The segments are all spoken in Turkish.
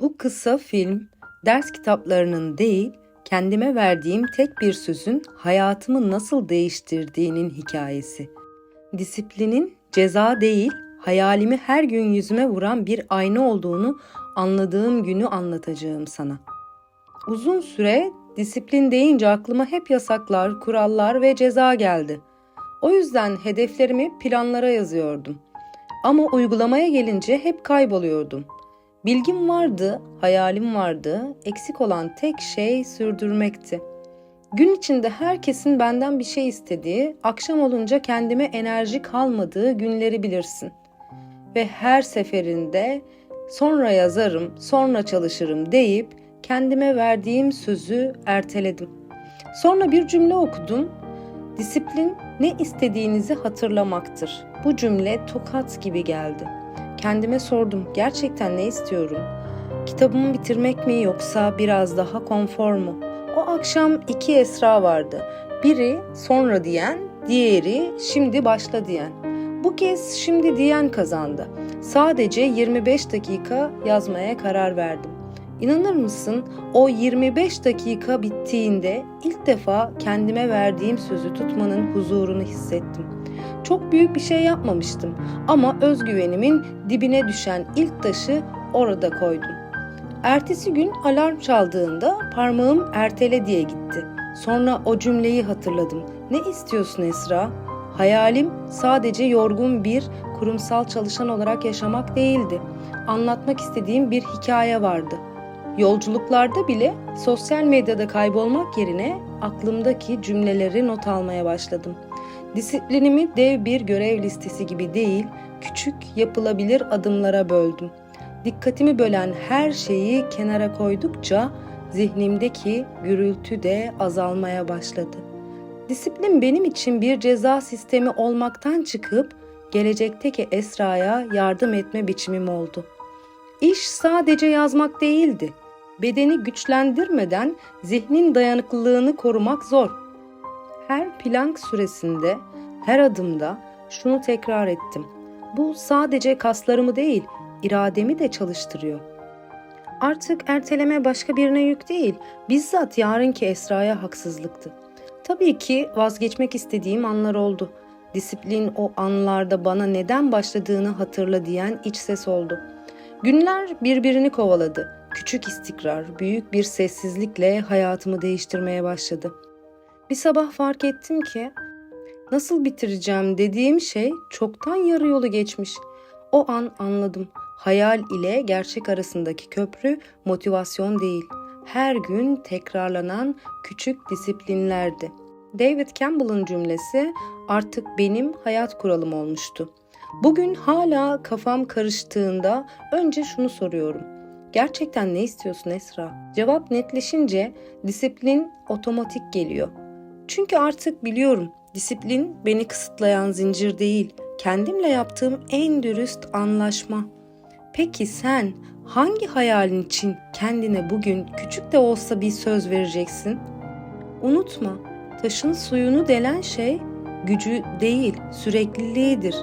Bu kısa film ders kitaplarının değil, kendime verdiğim tek bir sözün hayatımı nasıl değiştirdiğinin hikayesi. Disiplinin ceza değil, hayalimi her gün yüzüme vuran bir ayna olduğunu anladığım günü anlatacağım sana. Uzun süre disiplin deyince aklıma hep yasaklar, kurallar ve ceza geldi. O yüzden hedeflerimi planlara yazıyordum. Ama uygulamaya gelince hep kayboluyordum. Bilgim vardı, hayalim vardı, eksik olan tek şey sürdürmekti. Gün içinde herkesin benden bir şey istediği, akşam olunca kendime enerji kalmadığı günleri bilirsin. Ve her seferinde sonra yazarım, sonra çalışırım deyip kendime verdiğim sözü erteledim. Sonra bir cümle okudum. Disiplin ne istediğinizi hatırlamaktır. Bu cümle tokat gibi geldi. Kendime sordum, gerçekten ne istiyorum? Kitabımı bitirmek mi yoksa biraz daha konfor mu? O akşam iki Esra vardı. Biri sonra diyen, diğeri şimdi başla diyen. Bu kez şimdi diyen kazandı. Sadece 25 dakika yazmaya karar verdim. İnanır mısın o 25 dakika bittiğinde ilk defa kendime verdiğim sözü tutmanın huzurunu hissettim. Çok büyük bir şey yapmamıştım ama özgüvenimin dibine düşen ilk taşı orada koydum. Ertesi gün alarm çaldığında parmağım ertele diye gitti. Sonra o cümleyi hatırladım. Ne istiyorsun Esra? Hayalim sadece yorgun bir kurumsal çalışan olarak yaşamak değildi. Anlatmak istediğim bir hikaye vardı. Yolculuklarda bile sosyal medyada kaybolmak yerine aklımdaki cümleleri not almaya başladım. Disiplinimi dev bir görev listesi gibi değil, küçük yapılabilir adımlara böldüm. Dikkatimi bölen her şeyi kenara koydukça zihnimdeki gürültü de azalmaya başladı. Disiplin benim için bir ceza sistemi olmaktan çıkıp gelecekteki Esra'ya yardım etme biçimim oldu. İş sadece yazmak değildi. Bedeni güçlendirmeden zihnin dayanıklılığını korumak zor. Her plank süresinde, her adımda şunu tekrar ettim. Bu sadece kaslarımı değil, irademi de çalıştırıyor. Artık erteleme başka birine yük değil, bizzat yarınki Esra'ya haksızlıktı. Tabii ki vazgeçmek istediğim anlar oldu. Disiplin o anlarda bana neden başladığını hatırla diyen iç ses oldu. Günler birbirini kovaladı. Küçük istikrar, büyük bir sessizlikle hayatımı değiştirmeye başladı. Bir sabah fark ettim ki nasıl bitireceğim dediğim şey çoktan yarı yolu geçmiş. O an anladım. Hayal ile gerçek arasındaki köprü motivasyon değil. Her gün tekrarlanan küçük disiplinlerdi. David Campbell'ın cümlesi artık benim hayat kuralım olmuştu. Bugün hala kafam karıştığında önce şunu soruyorum. Gerçekten ne istiyorsun Esra? Cevap netleşince disiplin otomatik geliyor. Çünkü artık biliyorum disiplin beni kısıtlayan zincir değil, kendimle yaptığım en dürüst anlaşma. Peki sen hangi hayalin için kendine bugün küçük de olsa bir söz vereceksin? Unutma, taşın suyunu delen şey gücü değil, sürekliliğidir.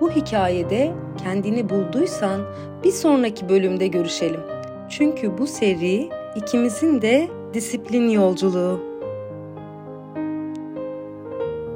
Bu hikayede kendini bulduysan bir sonraki bölümde görüşelim. Çünkü bu seri ikimizin de disiplin yolculuğu.